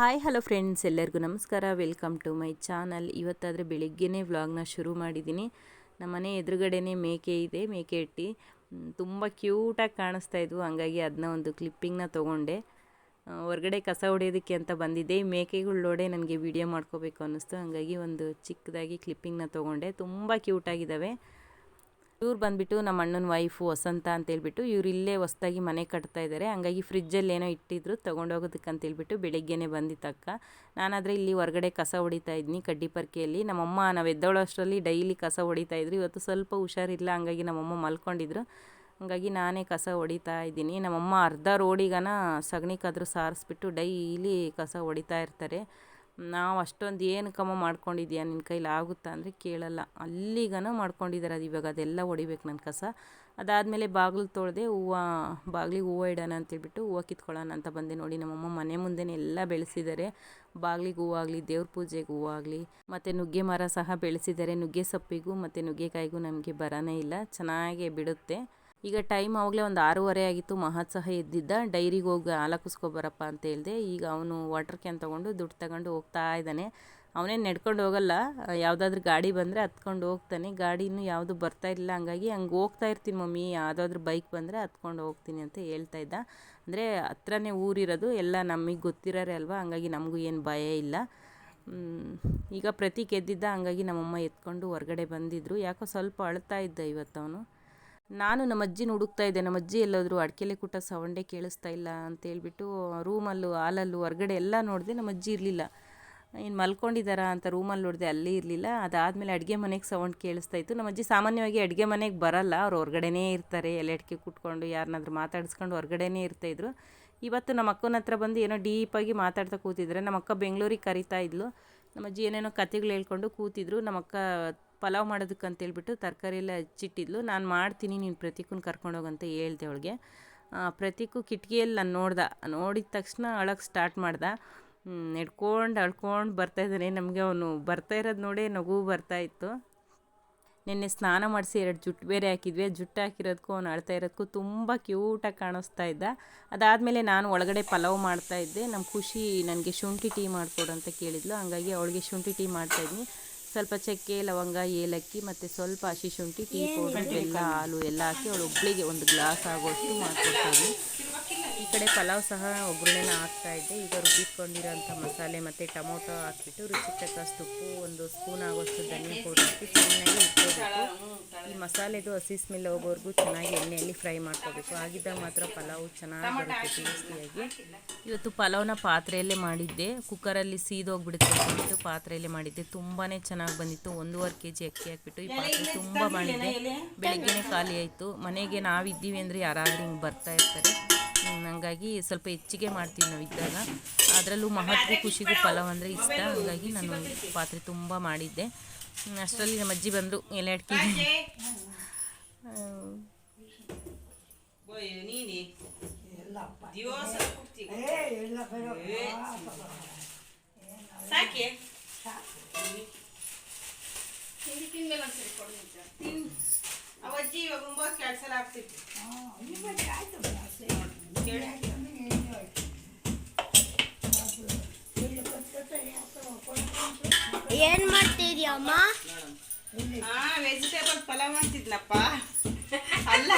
Hi, hello friends, ಎಲ್ಲರಿಗೂ ನಮಸ್ಕಾರ. Welcome to my channel. ಇವತ್ತಾದರೆ ಬೆಳಿಗ್ಗೆನೇ ವ್ಲಾಗ್ನ ಶುರು ಮಾಡಿದ್ದೀನಿ. ನಮ್ಮನೆ ಎದುರುಗಡೆನೇ ಮೇಕೆ ಇದೆ, ಮೇಕೆ ಇಟ್ಟು ತುಂಬ ಕ್ಯೂಟಾಗಿ ಕಾಣಿಸ್ತಾ ಇದ್ವು. ಹಂಗಾಗಿ ಅದನ್ನ ಒಂದು ಕ್ಲಿಪ್ಪಿಂಗ್ನ ತೊಗೊಂಡೆ. ಹೊರಗಡೆ ಕಸ ಹೊಡೆಯೋದಕ್ಕೆ ಅಂತ ಬಂದಿದ್ದೆ. ಈ ಮೇಕೆಗಳು ನೋಡೆ ನನಗೆ ವಿಡಿಯೋ ಮಾಡ್ಕೋಬೇಕು ಅನ್ನಿಸ್ತು. ಹಾಗಾಗಿ ಒಂದು ಚಿಕ್ಕದಾಗಿ ಕ್ಲಿಪ್ಪಿಂಗ್ನ ತೊಗೊಂಡೆ. ತುಂಬ ಕ್ಯೂಟಾಗಿದ್ದಾವೆ ಇವ್ರು ಬಂದ್ಬಿಟ್ಟು ನಮ್ಮ ಅಣ್ಣನ ವೈಫು ವಸಂತ ಅಂತೇಳ್ಬಿಟ್ಟು ಇವ್ರು ಇಲ್ಲೇ ಹೊಸ್ದಾಗಿ ಮನೆ ಕಟ್ತಾ ಇದ್ದಾರೆ ಹಂಗಾಗಿ ಫ್ರಿಜ್ಜಲ್ಲಿ ಏನೋ ಇಟ್ಟಿದ್ರು ತೊಗೊಂಡೋಗೋದಕ್ಕೆ ಅಂತೇಳ್ಬಿಟ್ಟು ಬೆಳಿಗ್ಗೆನೇ ಬಂದಿತ್ತಕ್ಕ ನಾನಾದರೆ ಇಲ್ಲಿ ಹೊರಗಡೆ ಕಸ ಹೊಡಿತಾ ಇದ್ದೀನಿ ಕಡ್ಡಿ ಪರ್ಕೆಯಲ್ಲಿ. ನಮ್ಮಮ್ಮ ನಾವು ಎದ್ದೋಳೋ ಅಷ್ಟರಲ್ಲಿ ಡೈಲಿ ಕಸ ಹೊಡಿತಾ ಇದ್ರು. ಇವತ್ತು ಸ್ವಲ್ಪ ಹುಷಾರಿಲ್ಲ, ಹಂಗಾಗಿ ನಮ್ಮಮ್ಮ ಮಲ್ಕೊಂಡಿದ್ರು. ಹಂಗಾಗಿ ನಾನೇ ಕಸ ಹೊಡಿತಾ ಇದ್ದೀನಿ. ನಮ್ಮಮ್ಮ ಅರ್ಧ ರೋಡಿಗನ ಸಗಣಿಕಾದ್ರೂ ಸಾರಿಸ್ಬಿಟ್ಟು ಡೈಲಿ ಕಸ ಹೊಡಿತಾ ಇರ್ತಾರೆ. ನಾವು ಅಷ್ಟೊಂದು ಏನು ಕಮ್ಮ ಮಾಡ್ಕೊಂಡಿದ್ಯಾ ನಿನ್ನ ಕೈಲಿ ಆಗುತ್ತಾ ಅಂದರೆ ಕೇಳಲ್ಲ. ಅಲ್ಲಿಗನ ಮಾಡ್ಕೊಂಡಿದ್ದಾರೆ ಅದು ಇವಾಗ, ಅದೆಲ್ಲ ಹೊಡಿಬೇಕು ನನ್ನ ಕಸ. ಅದಾದಮೇಲೆ ಬಾಗಿಲು ತೊಳೆದೆ ಹೂವು, ಬಾಗಿಲಿಗೆ ಹೂವು ಇಡೋಣ ಅಂತೇಳ್ಬಿಟ್ಟು ಹೂವು ಕಿತ್ಕೊಳ್ಳೋಣ ಅಂತ ಬಂದೆ ನೋಡಿ. ನಮ್ಮಮ್ಮ ಮನೆ ಮುಂದೆನೇ ಎಲ್ಲ ಬೆಳೆಸಿದ್ದಾರೆ. ಬಾಗಿಲಿಗೆ ಆಗಲಿ, ದೇವ್ರ ಪೂಜೆಗೆ ಹೂವಾಗಲಿ ಮತ್ತು ನುಗ್ಗೆ ಮರ ಸಹ ಬೆಳೆಸಿದ್ದಾರೆ. ನುಗ್ಗೆ ಸೊಪ್ಪಿಗೂ ಮತ್ತು ನುಗ್ಗೆಕಾಯಿಗೂ ನಮಗೆ ಬರನೇ ಇಲ್ಲ. ಚೆನ್ನಾಗೇ ಬಿಡುತ್ತೆ. ಈಗ ಟೈಮ್ ಆವಾಗಲೇ ಒಂದು ಆರೂವರೆ ಆಗಿತ್ತು. ಮಹತ್ ಸಹ ಎದ್ದಿದ್ದ. ಡೈರಿಗೆ ಹೋಗಿ ಹಾಲು ಬರಪ್ಪ ಅಂತ ಹೇಳಿದೆ. ಈಗ ಅವನು ವಾಟರ್ ಕ್ಯಾನ್ ತೊಗೊಂಡು ದುಡ್ಡು ತಗೊಂಡು ಹೋಗ್ತಾ ಇದ್ದಾನೆ. ಅವನೇನು ನಡ್ಕೊಂಡು ಹೋಗಲ್ಲ. ಯಾವುದಾದ್ರೂ ಗಾಡಿ ಬಂದರೆ ಹತ್ಕೊಂಡು ಹೋಗ್ತಾನೆ. ಗಾಡಿ ಇನ್ನೂ ಯಾವುದು ಬರ್ತಾ ಇಲ್ಲ ಹಂಗಾಗಿ ಹಂಗೆ ಹೋಗ್ತಾ ಇರ್ತೀನಿ ಮಮ್ಮಿ. ಯಾವುದಾದ್ರೂ ಬೈಕ್ ಬಂದರೆ ಹತ್ಕೊಂಡು ಹೋಗ್ತೀನಿ ಅಂತ ಹೇಳ್ತಾ ಇದ್ದ. ಅಂದರೆ ಹತ್ರನೇ ಊರಿರೋದು. ಎಲ್ಲ ನಮಗೆ ಗೊತ್ತಿರೋರೆ ಅಲ್ವಾ? ಹಂಗಾಗಿ ನಮಗೂ ಏನು ಭಯ ಇಲ್ಲ. ಈಗ ಪ್ರತೀಕ್ ಎದ್ದಿದ್ದ. ಹಂಗಾಗಿ ನಮ್ಮಮ್ಮ ಎತ್ಕೊಂಡು ಹೊರಗಡೆ ಬಂದಿದ್ದರು ಯಾಕೋ ಸ್ವಲ್ಪ ಅಳ್ತಾ ಇದ್ದ ಇವತ್ತು ಅವನು. ನಾನು ನಮ್ಮ ಅಜ್ಜಿ ಹುಡುಕ್ತಾ ಇದ್ದೆ. ನಮ್ಮ ಅಜ್ಜಿ ಎಲ್ಲಾದರೂ ಅಡಿಕೆಲೆ ಕೂಟ ಸೌಂಡೇ ಕೇಳಿಸ್ತಾ ಇಲ್ಲ ಅಂತ ಹೇಳ್ಬಿಟ್ಟು ರೂಮಲ್ಲೂ, ಹಾಲಲ್ಲೂ, ಹೊರಗಡೆ ಎಲ್ಲ ನೋಡಿದೆ ನಮ್ಮ ಅಜ್ಜಿ ಇರಲಿಲ್ಲ. ಏನು ಮಲ್ಕೊಂಡಿದ್ದಾರಾ ಅಂತ ರೂಮಲ್ಲಿ ನೋಡಿದೆ ಅಲ್ಲಿ ಇರಲಿಲ್ಲ. ಅದಾದಮೇಲೆ ಅಡುಗೆ ಮನೆಗೆ ಸೌಂಡ್ ಕೇಳಿಸ್ತಾ ಇತ್ತು. ನಮ್ಮ ಅಜ್ಜಿ ಸಾಮಾನ್ಯವಾಗಿ ಅಡುಗೆ ಮನೆಗೆ ಬರಲ್ಲ. ಅವ್ರು ಹೊರಗಡೆನೇ ಇರ್ತಾರೆ. ಎಲೆ ಅಡಿಕೆ ಕುಟ್ಕೊಂಡು ಯಾರನ್ನಾದ್ರೂ ಮಾತಾಡಿಸ್ಕೊಂಡು ಹೊರಗಡೆನೇ ಇರ್ತಾಯಿದ್ರು ಇವತ್ತು ನಮ್ಮ ಅಕ್ಕನ ಹತ್ರ ಬಂದು ಏನೋ ಡೀಪಾಗಿ ಮಾತಾಡ್ತಾ ಕೂತಿದ್ರೆ ನಮ್ಮ ಅಕ್ಕ ಬೆಂಗಳೂರಿಗೆ ಕರಿತಾ ಇದ್ಲು. ನಮ್ಮ ಅಜ್ಜಿ ಏನೇನೋ ಕತೆಗಳು ಹೇಳ್ಕೊಂಡು ಕೂತಿದ್ರು. ನಮ್ಮ ಅಕ್ಕ ಪಲಾವ್ ಮಾಡೋದಕ್ಕೆ ಅಂತೇಳ್ಬಿಟ್ಟು ತರಕಾರಿ ಎಲ್ಲ ಹಚ್ಚಿಟ್ಟಿದ್ಲು. ನಾನು ಮಾಡ್ತೀನಿ, ನೀನು ಪ್ರತೀಕನ ಕರ್ಕೊಂಡೋಗಂತ ಹೇಳ್ದೆ ಅವಳಿಗೆ. ಪ್ರತೀಕು ಕಿಟಕಿಯಲ್ಲಿ ನಾನು ನೋಡ್ದೆ. ನೋಡಿದ ತಕ್ಷಣ ಅಳಕ್ಕೆ ಸ್ಟಾರ್ಟ್ ಮಾಡ್ದೆ. ನೆಡ್ಕೊಂಡು ಅಳ್ಕೊಂಡು ಬರ್ತಾಯಿದ್ದಾನೆ ನಮಗೆ ಅವನು ಬರ್ತಾ ಇರೋದು ನೋಡಿ ನಗು ಬರ್ತಾಯಿತ್ತು ನಿನ್ನೆ ಸ್ನಾನ ಮಾಡಿಸಿ ಎರಡು ಜುಟ್ಟು ಬೇರೆ ಹಾಕಿದ್ವಿ. ಜುಟ್ಟು ಹಾಕಿರೋದಕ್ಕೂ ಅವ್ನು ಅಳ್ತಾ ಇರೋದಕ್ಕೂ ತುಂಬ ಕ್ಯೂಟಾಗಿ ಕಾಣಿಸ್ತಾ ಇದ್ದ. ಅದಾದಮೇಲೆ ನಾನು ಒಳಗಡೆ ಪಲಾವ್ ಮಾಡ್ತಾ ಇದ್ದೆ. ನಮ್ಮ ಖುಷಿ ನನಗೆ ಶುಂಠಿ ಟೀ ಮಾಡಿಕೊಡು ಅಂತ ಕೇಳಿದ್ಲು. ಹಾಗಾಗಿ ಅವಳಿಗೆ ಶುಂಠಿ ಟೀ ಮಾಡ್ತಾಯಿದ್ನಿ ಸ್ವಲ್ಪ ಚಕ್ಕೆ ಲವಂಗ ಏಲಕ್ಕಿ ಮತ್ತು ಸ್ವಲ್ಪ ಹಸಿ ಶುಂಠಿ ಟೀ ಪೌಡರ್ ಎಲ್ಲ ಹಾಲು ಎಲ್ಲ ಹಾಕಿ ಅವಳು ಒಬ್ಬಳಿಗೆ ಒಂದು ಗ್ಲಾಸ್ ಆಗೋಷ್ಟು ಮಾಡ್ಕೊಡ್ತೀವಿ ಈ ಕಡೆ ಪಲಾವ್ ಸಹ ಒಗ್ಗರಣೆನ ಹಾಕ್ತಾ ಇದ್ದೆ. ಈಗ ರುಬ್ಬಿಸ್ಕೊಂಡಿರೋಂಥ ಮಸಾಲೆ ಮತ್ತು ಟೊಮೊಟೊ ಹಾಕಿಬಿಟ್ಟು ರುಚಿ ತಕ್ಕಷ್ಟು ಉಪ್ಪು ಒಂದು ಸ್ಪೂನ್ ಆಗೋಷ್ಟು ಧನಿಯಾ ಪೌಡರ್ ಹಾಕಿ ಚೆನ್ನಾಗಿ ಇಟ್ಕೋಬೇಕು ಈ ಮಸಾಲೆದು ಹಸಿ ಸ್ಮೆಲ್ ಹೋಗೋವರೆಗೂ ಚೆನ್ನಾಗಿ ಎಣ್ಣೆಯಲ್ಲಿ ಫ್ರೈ ಮಾಡ್ಕೋಬೇಕು. ಆಗಿದ್ದಾಗ ಮಾತ್ರ ಪಲಾವು ಚೆನ್ನಾಗಿ ಬರುತ್ತೆ ಟೇಸ್ಟಿಯಾಗಿ. ಇವತ್ತು ಪಲಾವ್ನ ಪಾತ್ರೆಯಲ್ಲೇ ಮಾಡಿದ್ದೆ. ಕುಕ್ಕರಲ್ಲಿ ಸೀದೋಗ್ಬಿಡುತ್ತೆ ಪಾತ್ರೆಯಲ್ಲೇ ಮಾಡಿದ್ದೆ. ತುಂಬಾ ಚೆನ್ನಾಗಿ ಬಂದಿತ್ತು. ಒಂದೂವರೆ ಕೆ ಜಿ ಅಕ್ಕಿ ಹಾಕ್ಬಿಟ್ಟು ಈ ಪಾತ್ರೆ ತುಂಬ ಮಾಡಿದ್ದೆ ಬೆಳಗ್ಗೆನೇ ಖಾಲಿ ಆಯಿತು. ಮನೆಗೆ ನಾವಿದ್ದೀವಿ ಅಂದರೆ ಯಾರಾದರೂ ಹಿಂಗೆ ಬರ್ತಾ ಇರ್ತಾರೆ. ಹಂಗಾಗಿ ಸ್ವಲ್ಪ ಹೆಚ್ಚಿಗೆ ಮಾಡ್ತೀವಿ ನಾವು ಇದ್ದಾಗ. ಅದರಲ್ಲೂ ಮಹತ್ವ ಖುಷಿಗೂ ಪಲಾವ್ ಅಂದರೆ ಇಷ್ಟ. ಹಂಗಾಗಿ ನಾನು ಪಾತ್ರೆ ತುಂಬ ಮಾಡಿದ್ದೆ. ಅಷ್ಟರಲ್ಲಿ ನಮ್ಮ ಅಜ್ಜಿ ಬಂದರು. ಎಲೆ ಅಡಿಕೆ ನೀನಿ ದಿವಸ ತಿನ್ ಅವಜ್ಜಿ ಇವಾಗ ಒಂಬತ್ತು ಕೆಲಸ ಆಗ್ತಿತ್ತು ಏನ್ ಮಾಡ್ತಿದ್ಯಮ್ಮ? ಹಾ ವೆಜಿಟೇಬಲ್ ಪಲಾವ್ ಮಾಡ್ತಿದ್ಲಪ್ಪ ಅಲ್ಲ.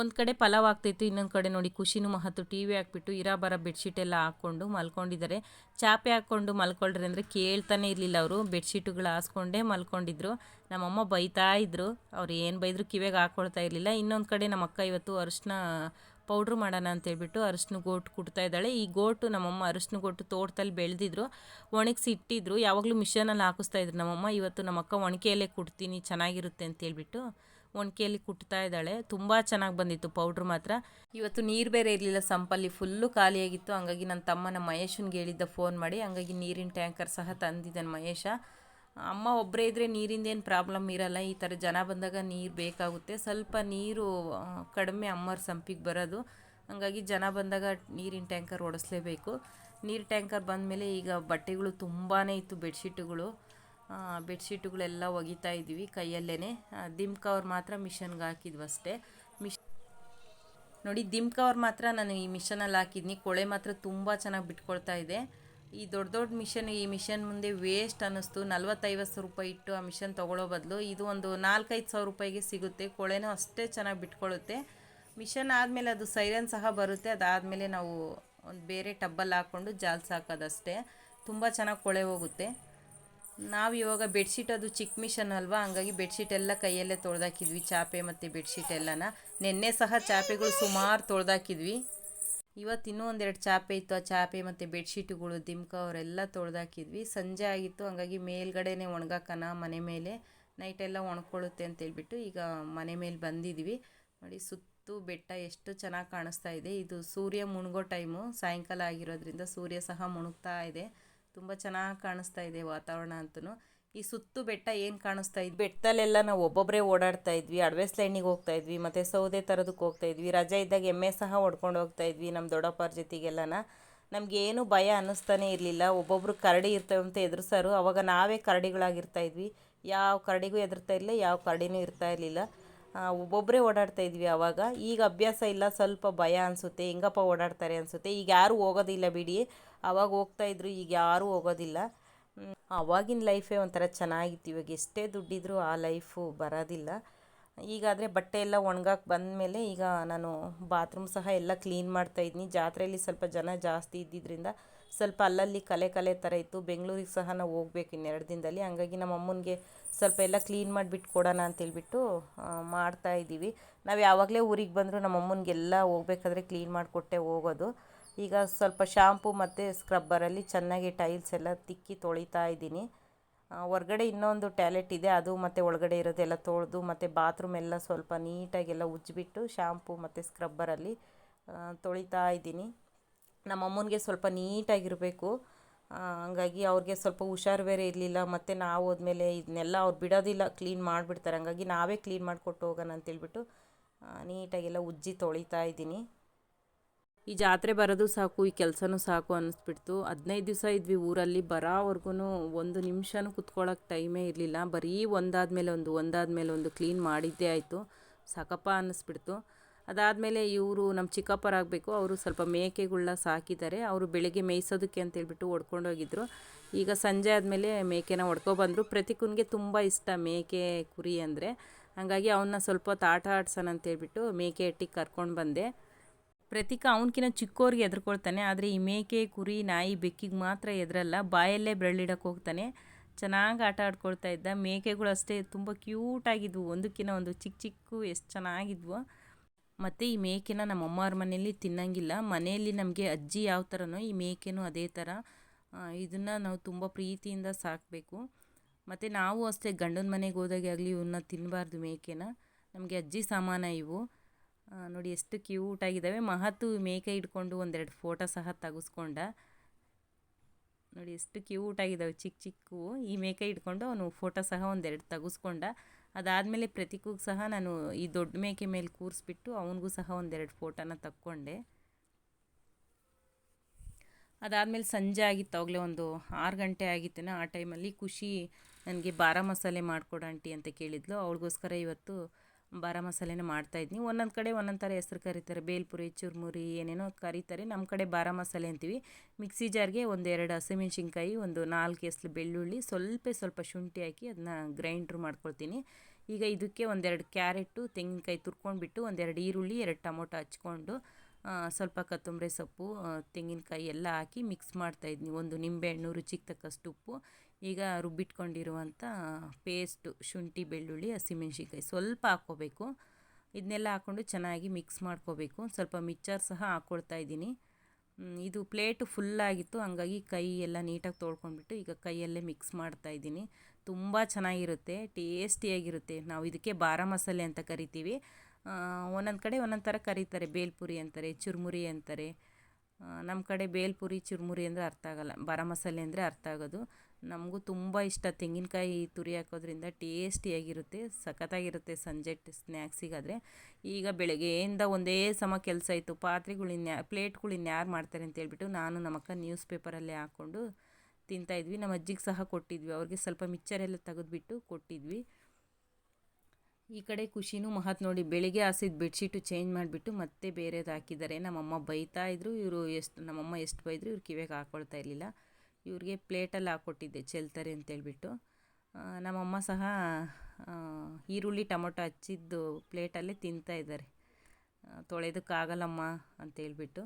ಒಂದು ಕಡೆ ಪಲಾವ್ ಆಗ್ತೈತಿ, ಇನ್ನೊಂದು ಕಡೆ ನೋಡಿ ಖುಷಿನೂ ಮಹತ್ತು. ಟಿ ವಿ ಹಾಕ್ಬಿಟ್ಟು ಇರಾ ಬರ ಬೆಡ್ಶೀಟ್ ಎಲ್ಲ ಹಾಕ್ಕೊಂಡು ಮಲ್ಕೊಂಡಿದ್ದಾರೆ. ಚಾಪೆ ಹಾಕ್ಕೊಂಡು ಮಲ್ಕೊಳ್ರಿ ಅಂದರೆ ಕೇಳ್ತಾನೆ ಇರಲಿಲ್ಲ ಅವರು. ಬೆಡ್ಶೀಟುಗಳು ಹಾಸ್ಕೊಂಡೇ ಮಲ್ಕೊಂಡಿದ್ರು. ನಮ್ಮಮ್ಮ ಬೈತಾ ಇದ್ರು. ಅವ್ರು ಏನು ಬೈದ್ರು ಕಿವಿಗೆ ಹಾಕ್ಕೊಳ್ತಾ ಇರಲಿಲ್ಲ. ಇನ್ನೊಂದು ಕಡೆ ನಮ್ಮ ಅಕ್ಕ ಇವತ್ತು ಅರಿಶಿನ ಪೌಡ್ರ್ ಮಾಡೋಣ ಅಂತೇಳ್ಬಿಟ್ಟು ಅರಿಶಿನ ಗೋಟು ಕುಡ್ತಾ ಇದ್ದಾಳೆ. ಈ ಗೋಟು ನಮ್ಮಮ್ಮ ಅರಿಶಿನ ಗೋಟು ತೋಟದಲ್ಲಿ ಬೆಳೆದಿದ್ರು. ಒಣಗಿಸಿ ಇಟ್ಟಿದ್ರು. ಯಾವಾಗಲೂ ಮಿಷನಲ್ಲಿ ಹಾಕಿಸ್ತಾ ಇದ್ರು ನಮ್ಮಮ್ಮ. ಇವತ್ತು ನಮ್ಮ ಅಕ್ಕ ಒಣಕೆಯಲ್ಲೇ ಕುಡ್ತೀನಿ ಚೆನ್ನಾಗಿರುತ್ತೆ ಅಂತೇಳ್ಬಿಟ್ಟು ಒಣಕೆಯಲ್ಲಿ ಕುಟ್ತಾ ಇದ್ದಾಳೆ. ತುಂಬ ಚೆನ್ನಾಗಿ ಬಂದಿತ್ತು ಪೌಡ್ರ್ ಮಾತ್ರ. ಇವತ್ತು ನೀರು ಬೇರೆ ಇರಲಿಲ್ಲ ಸಂಪಲ್ಲಿ. ಫುಲ್ಲು ಖಾಲಿಯಾಗಿತ್ತು. ಹಂಗಾಗಿ ನನ್ನ ತಮ್ಮನ ಮಹೇಶನ್ಗೆ ಹೇಳಿದ್ದ ಫೋನ್ ಮಾಡಿ. ಹಂಗಾಗಿ ನೀರಿನ ಟ್ಯಾಂಕರ್ ಸಹ ತಂದಿದ್ದಾನೆ ಮಹೇಶ. ಅಮ್ಮ ಒಬ್ಬರೇ ಇದ್ದರೆ ನೀರಿಂದೇನು ಪ್ರಾಬ್ಲಮ್ ಇರಲ್ಲ. ಈ ಥರ ಜನ ಬಂದಾಗ ನೀರು ಬೇಕಾಗುತ್ತೆ. ಸ್ವಲ್ಪ ನೀರು ಕಡಿಮೆ ಅಮ್ಮರ ಸಂಪಿಗೆ ಬರೋದು. ಹಂಗಾಗಿ ಜನ ಬಂದಾಗ ನೀರಿನ ಟ್ಯಾಂಕರ್ ಓಡಿಸ್ಲೇಬೇಕು. ನೀರು ಟ್ಯಾಂಕರ್ ಬಂದಮೇಲೆ ಈಗ ಬಟ್ಟೆಗಳು ತುಂಬಾ ಇತ್ತು, ಬೆಡ್ಶೀಟುಗಳು. ಬೆಡ್ಶೀಟುಗಳೆಲ್ಲ ಒಗಿತಾ ಇದ್ವಿ ಕೈಯಲ್ಲೇ ದಿಮ್ ಕವರ್ ಮಾತ್ರ ಮಿಷನ್ಗೆ ಹಾಕಿದ್ವಿ ಅಷ್ಟೇ. ಮಿಷ್, ನೋಡಿ ದಿಮ್ ಕವರ್ ಮಾತ್ರ ನಾನು ಈ ಮಿಷನಲ್ಲಿ ಹಾಕಿದ್ನಿ ಕೊಳೆ ಮಾತ್ರ ತುಂಬ ಚೆನ್ನಾಗಿ ಬಿಟ್ಕೊಳ್ತಾ ಇದೆ. ಈ ದೊಡ್ಡ ದೊಡ್ಡ ಮಿಷನ್, ಈ ಮಿಷನ್ ಮುಂದೆ ವೇಸ್ಟ್ ಅನ್ನಿಸ್ತು. ನಲ್ವತ್ತೈವತ್ತು ರೂಪಾಯಿ ಇಟ್ಟು ಆ ಮಿಷನ್ ತೊಗೊಳ್ಳೋ ಬದಲು ಇದು ಒಂದು ನಾಲ್ಕೈದು ಸಾವಿರ ರೂಪಾಯಿಗೆ ಸಿಗುತ್ತೆ. ಕೊಳೆನೂ ಅಷ್ಟೇ ಚೆನ್ನಾಗಿ ಬಿಟ್ಕೊಳ್ಳುತ್ತೆ ಮಿಷನ್ ಆದಮೇಲೆ ಅದು ಸೈರನ್ ಸಹ ಬರುತ್ತೆ. ಅದಾದಮೇಲೆ ನಾವು ಒಂದು ಬೇರೆ ಟಬ್ಬಲ್ಲಿ ಹಾಕ್ಕೊಂಡು ಜಾಲ್ಸ್ ಹಾಕೋದಷ್ಟೇ. ತುಂಬ ಚೆನ್ನಾಗಿ ಕೊಳೆ ಹೋಗುತ್ತೆ. ನಾವು ಇವಾಗ ಬೆಡ್ಶೀಟ್ ಅದು ಚಿಕ್ಕ ಮಿಷನ್ ಅಲ್ವಾ? ಹಂಗಾಗಿ ಬೆಡ್ಶೀಟ್ ಎಲ್ಲ ಕೈಯಲ್ಲೇ ತೊಳೆದಾಕಿದ್ವಿ, ಚಾಪೆ ಮತ್ತು ಬೆಡ್ಶೀಟ್ ಎಲ್ಲನ. ನಿನ್ನೆ ಸಹ ಚಾಪೆಗಳು ಸುಮಾರು ತೊಳೆದಾಕಿದ್ವಿ. ಇವತ್ತು ಇನ್ನೂ ಒಂದೆರಡು ಚಾಪೆ ಇತ್ತು. ಆ ಚಾಪೆ ಮತ್ತು ಬೆಡ್ಶೀಟ್ಗಳು ದಿಮ್ಕ ಅವರೆಲ್ಲ ತೊಳೆದಾಕಿದ್ವಿ. ಸಂಜೆ ಆಗಿತ್ತು, ಹಂಗಾಗಿ ಮೇಲ್ಗಡೆನೇ ಒಣಗಾಕನ, ಮನೆ ಮೇಲೆ. ನೈಟೆಲ್ಲ ಒಣಕೊಳ್ಳುತ್ತೆ ಅಂತೇಳ್ಬಿಟ್ಟು ಈಗ ಮನೆ ಮೇಲೆ ಬಂದಿದ್ವಿ. ನೋಡಿ ಸುತ್ತು ಬೆಟ್ಟ ಎಷ್ಟು ಚೆನ್ನಾಗಿ ಕಾಣಿಸ್ತಾ ಇದೆ. ಇದು ಸೂರ್ಯ ಮುಣುಗೋ ಟೈಮು ಸಾಯಂಕಾಲ ಆಗಿರೋದ್ರಿಂದ ಸೂರ್ಯ ಸಹ ಮುಣುಗ್ತಾ ಇದೆ. ತುಂಬ ಚೆನ್ನಾಗಿ ಕಾಣಿಸ್ತಾ ಇದೆ ವಾತಾವರಣ ಅಂತೂ ಈ ಸುತ್ತು ಬೆಟ್ಟ ಏನು ಕಾಣಿಸ್ತಾ ಇದ್ವಿ ಬೆಟ್ಟದಲ್ಲೆಲ್ಲ ನಾವು ಒಬ್ಬೊಬ್ಬರೇ ಓಡಾಡ್ತಾ ಇದ್ವಿ, ಅಡವೆ ಲೈನಿಗೆ ಹೋಗ್ತಾ ಇದ್ವಿ, ಮತ್ತು ಸೌದೆ ತರೋದಕ್ಕೆ ಹೋಗ್ತಾ ಇದ್ವಿ, ರಜೆ ಇದ್ದಾಗ ಎಮ್ಮೆ ಸಹ ಹೊಡ್ಕೊಂಡು ಹೋಗ್ತಾ ಇದ್ವಿ ನಮ್ಮ ದೊಡ್ಡಪ್ಪರ ಜೊತೆಗೆಲ್ಲನ. ಏನು ಭಯ ಅನ್ನಿಸ್ತಾನೆ ಇರಲಿಲ್ಲ. ಒಬ್ಬೊಬ್ರು ಕರಡಿ ಇರ್ತವೆ ಅಂತ ಎದುರಿಸೋರು, ಅವಾಗ ನಾವೇ ಕರಡಿಗಳಾಗಿರ್ತಾ ಇದ್ವಿ. ಯಾವ ಕರಡಿಗೂ ಎದುರ್ತಾ ಇರಲಿಲ್ಲ, ಯಾವ ಕರಡಿನೂ ಇರ್ತಾ ಇರಲಿಲ್ಲ. ಒಬ್ಬೊಬ್ಬರೇ ಓಡಾಡ್ತಾ ಇದ್ವಿ ಆವಾಗ ಈಗ ಅಭ್ಯಾಸ ಇಲ್ಲ, ಸ್ವಲ್ಪ ಭಯ ಅನಿಸುತ್ತೆ, ಹೆಂಗಪ್ಪ ಓಡಾಡ್ತಾರೆ ಅನಿಸುತ್ತೆ. ಈಗ ಯಾರೂ ಹೋಗೋದಿಲ್ಲ ಬಿಡಿ. ಆವಾಗ ಹೋಗ್ತಾ ಇದ್ರು, ಈಗ ಯಾರೂ ಹೋಗೋದಿಲ್ಲ. ಆವಾಗಿನ ಲೈಫೇ ಒಂಥರ ಚೆನ್ನಾಗಿತ್ತು. ಇವಾಗ ಎಷ್ಟೇ ದುಡ್ಡಿದ್ರೂ ಆ ಲೈಫು ಬರೋದಿಲ್ಲ. ಈಗಾದರೆ ಬಟ್ಟೆ ಎಲ್ಲ ಬಂದ ಬಂದಮೇಲೆ ಈಗ ನಾನು ಬಾತ್ರೂಮ್ ಸಹ ಎಲ್ಲ ಕ್ಲೀನ್ ಮಾಡ್ತಾಯಿದ್ದೀನಿ ಜಾತ್ರೆಯಲ್ಲಿ ಸ್ವಲ್ಪ ಜನ ಜಾಸ್ತಿ ಇದ್ದಿದ್ದರಿಂದ ಸ್ವಲ್ಪ ಅಲ್ಲಲ್ಲಿ ಕಲೆ ಕಲೆ ಥರ ಇತ್ತು. ಬೆಂಗಳೂರಿಗೆ ಸಹ ನಾವು ಹೋಗ್ಬೇಕು ಇನ್ನೆರಡು ದಿನದಲ್ಲಿ. ಹಂಗಾಗಿ ನಮ್ಮ ಅಮ್ಮನಿಗೆ ಸ್ವಲ್ಪ ಎಲ್ಲ ಕ್ಲೀನ್ ಮಾಡಿಬಿಟ್ಟು ಕೊಡೋಣ ಅಂತೇಳ್ಬಿಟ್ಟು ಮಾಡ್ತಾ ಇದ್ದೀವಿ. ನಾವು ಯಾವಾಗಲೇ ಊರಿಗೆ ಬಂದರೂ ನಮ್ಮ ಅಮ್ಮನಿಗೆಲ್ಲ ಹೋಗ್ಬೇಕಾದ್ರೆ ಕ್ಲೀನ್ ಮಾಡಿಕೊಟ್ಟೆ ಹೋಗೋದು. ಈಗ ಸ್ವಲ್ಪ ಶಾಂಪು ಮತ್ತು ಸ್ಕ್ರಬ್ಬರಲ್ಲಿ ಚೆನ್ನಾಗಿ ಟೈಲ್ಸ್ ಎಲ್ಲ ತಿಕ್ಕಿ ತೊಳಿತಾ ಇದ್ದೀನಿ. ಹೊರಗಡೆ ಇನ್ನೊಂದು ಟ್ಯಾಲೆಟ್ ಇದೆ. ಅದು ಮತ್ತು ಒಳಗಡೆ ಇರೋದೆಲ್ಲ ತೊಳೆದು ಮತ್ತು ಬಾತ್ರೂಮ್ ಎಲ್ಲ ಸ್ವಲ್ಪ ನೀಟಾಗೆಲ್ಲ ಉಜ್ಜಿಬಿಟ್ಟು ಶಾಂಪು ಮತ್ತು ಸ್ಕ್ರಬ್ಬರಲ್ಲಿ ತೊಳಿತಾ ಇದ್ದೀನಿ. ನಮ್ಮ ಅಮ್ಮನಿಗೆ ಸ್ವಲ್ಪ ನೀಟಾಗಿರಬೇಕು. ಹಂಗಾಗಿ ಅವ್ರಿಗೆ ಸ್ವಲ್ಪ ಹುಷಾರು ಬೇರೆ ಇರಲಿಲ್ಲ, ಮತ್ತು ನಾವು ಹೋದ್ಮೇಲೆ ಇದನ್ನೆಲ್ಲ ಅವ್ರು ಬಿಡೋದಿಲ್ಲ, ಕ್ಲೀನ್ ಮಾಡಿಬಿಡ್ತಾರೆ. ಹಂಗಾಗಿ ನಾವೇ ಕ್ಲೀನ್ ಮಾಡಿಕೊಟ್ಟು ಹೋಗೋಣ ಅಂತೇಳ್ಬಿಟ್ಟು ನೀಟಾಗಿ ನೀಟಾಗೆಲ್ಲ ಉಜ್ಜಿ ತೊಳಿತಾ ಇದ್ದೀನಿ. ಈ ಜಾತ್ರೆ ಬರೋದು ಸಾಕು, ಈ ಕೆಲಸನೂ ಸಾಕು ಅನ್ನಿಸ್ಬಿಡ್ತು. ಹದಿನೈದು ದಿವಸ ಇದ್ವಿ ಊರಲ್ಲಿ ಬರೋವರೆಗೂ ಒಂದು ನಿಮಿಷನೂ ಕುತ್ಕೊಳ್ಳೋಕೆ ಟೈಮೇ ಇರಲಿಲ್ಲ. ಬರೀ ಒಂದಾದ ಮೇಲೆ ಒಂದು ಒಂದಾದ ಮೇಲೆ ಒಂದು ಕ್ಲೀನ್ ಮಾಡಿದ್ದೇ ಆಯಿತು. ಸಾಕಪ್ಪ ಅನ್ನಿಸ್ಬಿಡ್ತು. ಅದಾದಮೇಲೆ ಇವರು ನಮ್ಮ ಚಿಕ್ಕಪ್ಪರಾಗಬೇಕು ಅವರು ಸ್ವಲ್ಪ ಮೇಕೆಗಳನ್ನ ಸಾಕಿದ್ದಾರೆ, ಅವರು ಬೆಳಿಗ್ಗೆ ಮೇಯಿಸೋದಕ್ಕೆ ಅಂತೇಳ್ಬಿಟ್ಟು ಹೊಡ್ಕೊಂಡೋಗಿದ್ರು ಈಗ ಸಂಜೆ ಆದಮೇಲೆ ಮೇಕೆನ ಹೊಡ್ಕೊಬಂದರು. ಪ್ರತಿಕುನ್ಗೆ ತುಂಬ ಇಷ್ಟ ಮೇಕೆ ಕುರಿ ಅಂದರೆ. ಹಾಗಾಗಿ ಅವನ್ನ ಸ್ವಲ್ಪ ಹೊತ್ತು ಆಟ ಆಡ್ಸೋಣ ಅಂತೇಳ್ಬಿಟ್ಟು ಮೇಕೆ ಹಟ್ಟಿಗೆ ಕರ್ಕೊಂಡು ಬಂದೆ. ಪ್ರತೀಕ ಅವನಕಿನ ಚಿಕ್ಕೋರಿಗೆ ಎದ್ರುಕೊಳ್ತಾನೆ, ಆದರೆ ಈ ಮೇಕೆ, ಕುರಿ, ನಾಯಿ ಬೆಕ್ಕಿಗೆ ಮಾತ್ರ ಎದ್ರಲ್ಲ, ಬಾಯಲ್ಲೇ ಬೆರಳಿಡಕ್ಕೆ ಹೋಗ್ತಾನೆ. ಚೆನ್ನಾಗಿ ಆಟ ಆಡ್ಕೊಳ್ತಾ ಇದ್ದ. ಮೇಕೆಗಳು ಅಷ್ಟೇ ತುಂಬ ಕ್ಯೂಟಾಗಿದ್ವು ಒಂದಕ್ಕಿಂತ ಒಂದು ಚಿಕ್ಕ ಚಿಕ್ಕ ಎಷ್ಟು ಚೆನ್ನಾಗಿದ್ವು. ಮತ್ತು ಈ ಮೇಕೆನ ನಮ್ಮ ಅಮ್ಮವ್ರ ಮನೇಲಿ ತಿನ್ನಂಗಿಲ್ಲ. ಮನೆಯಲ್ಲಿ ನಮಗೆ ಅಜ್ಜಿ ಯಾವ ಥರನೋ ಈ ಮೇಕೆನೂ ಅದೇ ಥರ ಇದನ್ನು ನಾವು ತುಂಬ ಪ್ರೀತಿಯಿಂದ ಸಾಕಬೇಕು. ಮತ್ತು ನಾವು ಅಷ್ಟೇ ಗಂಡನ ಮನೆಗೆ ಹೋದಾಗೆ ಆಗಲಿ ಇವನ್ನ ತಿನ್ನಬಾರ್ದು ಮೇಕೆನ. ನಮಗೆ ಅಜ್ಜಿ ಸಾಮಾನ ಇವು. ನೋಡಿ ಎಷ್ಟು ಕ್ಯೂಟಾಗಿದ್ದಾವೆ ಮಹತ್ತು ಮೇಕೆ ಇಟ್ಕೊಂಡು ಒಂದೆರಡು ಫೋಟೋ ಸಹ ತೆಗೆಸ್ಕೊಂಡ. ನೋಡಿ ಎಷ್ಟು ಕ್ಯೂಟಾಗಿದ್ದಾವೆ ಚಿಕ್ಕ ಚಿಕ್ಕವು. ಈ ಮೇಕೆ ಇಟ್ಕೊಂಡು ಅವನು ಫೋಟೋ ಸಹ ಒಂದೆರಡು ತೆಗೆಸ್ಕೊಂಡ. ಅದಾದಮೇಲೆ ಪ್ರತೀಕಗೂ ಸಹ ನಾನು ಈ ದೊಡ್ಡ ಮೇಕೆ ಮೇಲೆ ಕೂರಿಸ್ಬಿಟ್ಟು ಅವನಿಗೂ ಸಹ ಒಂದೆರಡು ಫೋಟೋನ ತಕ್ಕೊಂಡೆ. ಅದಾದಮೇಲೆ ಸಂಜೆ ಆಗಿತ್ತು ಆಗಲೇ ಒಂದು ಆರು ಗಂಟೆ ಆಗಿತ್ತೇನೋ ಆ ಟೈಮಲ್ಲಿ ಖುಷಿ ನನಗೆ ಬಾರ ಮಸಾಲೆ ಮಾಡಿಕೊಡಂಟಿ ಅಂತ ಕೇಳಿದ್ಲು. ಅವಳಿಗೋಸ್ಕರ ಇವತ್ತು ಬಾರ ಮಸಾಲೆನ ಮಾಡ್ತಾಯಿದ್ನಿ ಒಂದೊಂದು ಕಡೆ ಒಂದೊಂದು ಥರ ಹೆಸ್ರು ಕರೀತಾರೆ. ಬೇಲ್ಪುರಿ, ಚುರ್ಮುರಿ, ಏನೇನೋ ಕರೀತಾರೆ. ನಮ್ಮ ಕಡೆ ಬಾರ ಮಸಾಲೆ ಅಂತೀವಿ. ಮಿಕ್ಸಿ ಜಾರ್ಗೆ ಒಂದೆರಡು ಹಸಿಮೆಣ್ಸಿನ್ಕಾಯಿ, ಒಂದು ನಾಲ್ಕು ಎಸ್ಲು ಬೆಳ್ಳುಳ್ಳಿ, ಸ್ವಲ್ಪ ಸ್ವಲ್ಪ ಶುಂಠಿ ಹಾಕಿ ಅದನ್ನ ಗ್ರೈಂಡ್ರ್ ಮಾಡ್ಕೊಳ್ತೀನಿ. ಈಗ ಇದಕ್ಕೆ ಒಂದೆರಡು ಕ್ಯಾರೆಟು ತೆಂಗಿನಕಾಯಿ ತುರ್ಕೊಂಡ್ಬಿಟ್ಟು ಒಂದೆರಡು ಈರುಳ್ಳಿ, ಎರಡು ಟೊಮೊಟೊ ಹಚ್ಕೊಂಡು ಸ್ವಲ್ಪ ಕೊತ್ತಂಬರಿ ಸೊಪ್ಪು ತೆಂಗಿನಕಾಯಿ ಎಲ್ಲ ಹಾಕಿ ಮಿಕ್ಸ್ ಮಾಡ್ತಾಯಿದ್ನಿ ಒಂದು ನಿಂಬೆಹಣ್ಣು, ರುಚಿಗೆ ತಕ್ಕಷ್ಟು ಉಪ್ಪು ಈಗ ರುಬ್ಬಿಟ್ಕೊಂಡಿರುವಂಥ ಪೇಸ್ಟು, ಶುಂಠಿ, ಬೆಳ್ಳುಳ್ಳಿ ಹಸಿಮೆಣ್ಸಿನ್ಕಾಯಿ ಸ್ವಲ್ಪ ಹಾಕ್ಕೋಬೇಕು. ಇದನ್ನೆಲ್ಲ ಹಾಕ್ಕೊಂಡು ಚೆನ್ನಾಗಿ ಮಿಕ್ಸ್ ಮಾಡ್ಕೋಬೇಕು. ಸ್ವಲ್ಪ ಮಿಕ್ಚರ್ ಸಹ ಹಾಕ್ಕೊಳ್ತಾ ಇದ್ದೀನಿ. ಇದು ಪ್ಲೇಟು ಫುಲ್ಲಾಗಿತ್ತು. ಹಂಗಾಗಿ ಕೈ ಎಲ್ಲ ನೀಟಾಗಿ ತೊಳ್ಕೊಂಡ್ಬಿಟ್ಟು ಈಗ ಕೈಯಲ್ಲೇ ಮಿಕ್ಸ್ ಮಾಡ್ತಾ ಇದ್ದೀನಿ. ತುಂಬ ಚೆನ್ನಾಗಿರುತ್ತೆ, ಟೇಸ್ಟಿಯಾಗಿರುತ್ತೆ. ನಾವು ಇದಕ್ಕೆ ಬಾರ ಮಸಾಲೆ ಅಂತ ಕರಿತೀವಿ. ಒಂದೊಂದು ಕಡೆ ಒಂದೊಂದು ಥರ ಕರೀತಾರೆ. ಬೇಲ್ಪುರಿ ಅಂತಾರೆ, ಚುರ್ಮುರಿ ಅಂತಾರೆ. ನಮ್ಮ ಕಡೆ ಬೇಲ್ಪುರಿ, ಚುರುಮುರಿ ಅಂದರೆ ಅರ್ಥ ಆಗಲ್ಲ. ಬಾರ ಮಸಾಲೆ ಅಂದರೆ ಅರ್ಥ ಆಗೋದು. ನಮಗೂ ತುಂಬ ಇಷ್ಟ. ತೆಂಗಿನಕಾಯಿ ತುರಿ ಹಾಕೋದ್ರಿಂದ ಟೇಸ್ಟಿಯಾಗಿರುತ್ತೆ ಸಖತ್ತಾಗಿರುತ್ತೆ ಸಂಜೆ ಸ್ನ್ಯಾಕ್ಸಿಗಾದರೆ ಈಗ ಬೆಳಗ್ಗೆಯಿಂದ ಒಂದೇ ಸಮ ಕೆಲಸ ಇತ್ತು. ಪಾತ್ರೆಗಳು ಇನ್ಯಾ ಪ್ಲೇಟ್ಗಳು ಇನ್ಯಾರು ಮಾಡ್ತಾರೆ ಅಂತ ಹೇಳ್ಬಿಟ್ಟು ನಾನು ನಮ್ಮಕ್ಕ ನ್ಯೂಸ್ ಪೇಪರಲ್ಲೇ ಹಾಕ್ಕೊಂಡು ತಿಂತಾಯಿದ್ವಿ ನಮ್ಮ ಅಜ್ಜಿಗೆ ಸಹ ಕೊಟ್ಟಿದ್ವಿ. ಅವ್ರಿಗೆ ಸ್ವಲ್ಪ ಮಿಕ್ಚರೆಲ್ಲ ತೆಗೆದುಬಿಟ್ಟು ಕೊಟ್ಟಿದ್ವಿ. ಈ ಕಡೆ ಖುಷಿನೂ ಮಹತ್ ನೋಡಿ, ಬೆಳಿಗ್ಗೆ ಹಾಸಿದ ಬೆಡ್ಶೀಟು ಚೇಂಜ್ ಮಾಡಿಬಿಟ್ಟು ಮತ್ತೆ ಬೇರೆದು ಹಾಕಿದ್ದಾರೆ. ನಮ್ಮಮ್ಮ ಬೈತಾ ಇದ್ರು, ಇವರು ಎಷ್ಟು, ನಮ್ಮಮ್ಮ ಎಷ್ಟು ಬೈದ್ರು ಇವ್ರು ಕಿವಿಗೆ ಹಾಕ್ಕೊಳ್ತಾ ಇರಲಿಲ್ಲ. ಇವ್ರಿಗೆ ಪ್ಲೇಟಲ್ಲಿ ಹಾಕ್ಕೊಟ್ಟಿದ್ದೆ ಚೆಲ್ತಾರೆ ಅಂತೇಳ್ಬಿಟ್ಟು. ನಮ್ಮಮ್ಮ ಸಹ ಈರುಳ್ಳಿ ಟೊಮೊಟೊ ಹಚ್ಚಿದ್ದು ಪ್ಲೇಟಲ್ಲೇ ತಿಂತಾ ಇದ್ದಾರೆ. ತೊಳೆದಕ್ಕಾಗಲ್ಲಮ್ಮ ಅಂತೇಳ್ಬಿಟ್ಟು.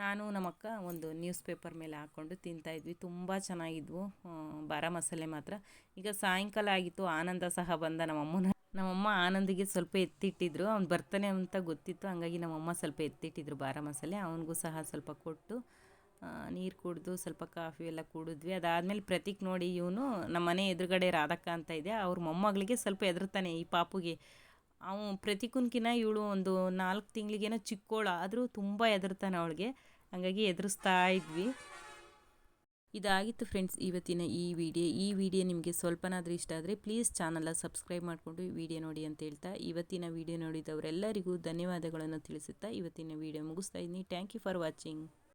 ನಾನು ನಮ್ಮಕ್ಕ ಒಂದು ನ್ಯೂಸ್ ಪೇಪರ್ ಮೇಲೆ ಹಾಕ್ಕೊಂಡು ತಿಂತಾಯಿದ್ವಿ ತುಂಬ ಚೆನ್ನಾಗಿದ್ವು. ಬಾರ ಮಸಾಲೆ ಮಾತ್ರ. ಈಗ ಸಾಯಂಕಾಲ ಆಗಿತ್ತು, ಆನಂದ ಸಹ ಬಂದ ನಮ್ಮಮ್ಮನ. ನಮ್ಮಮ್ಮ ಆನಂದಿಗೆ ಸ್ವಲ್ಪ ಎತ್ತಿಟ್ಟಿದ್ರು. ಅವ್ನು ಬರ್ತಾನೆ ಅಂತ ಗೊತ್ತಿತ್ತು. ಹಂಗಾಗಿ ನಮ್ಮಮ್ಮ ಸ್ವಲ್ಪ ಎತ್ತಿಟ್ಟಿದ್ರು ಬಾರ ಮಸಾಲೆ. ಅವನಿಗೂ ಸಹ ಸ್ವಲ್ಪ ಕೊಟ್ಟು ನೀರು ಕುಡಿದು ಸ್ವಲ್ಪ ಕಾಫಿ ಎಲ್ಲ ಕುಡಿದ್ವಿ. ಅದಾದಮೇಲೆ ಪ್ರತೀಕ್ ನೋಡಿ ಇವನು ನಮ್ಮ ಮನೆ ಎದುರುಗಡೆ ರಾಧಕ್ಕ ಅಂತ ಇದೆ. ಅವ್ರ ಮೊಮ್ಮಗಳಿಗೆ ಸ್ವಲ್ಪ ಎದುರ್ತಾನೆ ಈ ಪಾಪುಗೆ. ಅವು ಪ್ರತೀಕುನ್ಕಿನ ಇವಳು ಒಂದು ನಾಲ್ಕು ತಿಂಗಳಿಗೇನೋ ಚಿಕ್ಕೋಳ, ಆದರೂ ತುಂಬ ಎದುರ್ತಾನೆ ಅವಳಿಗೆ. ಹಾಗಾಗಿ ಎದುರಿಸ್ತಾ ಇದ್ವಿ. ಇದಾಗಿತ್ತು ಫ್ರೆಂಡ್ಸ್, ಇವತ್ತಿನ ಈ ವಿಡಿಯೋ. ಈ ವಿಡಿಯೋ ನಿಮಗೆ ಸ್ವಲ್ಪನಾದರೂ ಇಷ್ಟ ಆದರೆ ಪ್ಲೀಸ್ ಚಾನಲ್ನ ಸಬ್ಸ್ಕ್ರೈಬ್ ಮಾಡಿಕೊಂಡು ವಿಡಿಯೋ ನೋಡಿ ಅಂತ ಹೇಳ್ತಾ ಇವತ್ತಿನ ವಿಡಿಯೋ ನೋಡಿದವರೆಲ್ಲರಿಗೂ ಧನ್ಯವಾದಗಳನ್ನು ತಿಳಿಸುತ್ತಾ ಇವತ್ತಿನ ವಿಡಿಯೋ ಮುಗಿಸ್ತಾ ಇದ್ದೀನಿ. Thank you for watching.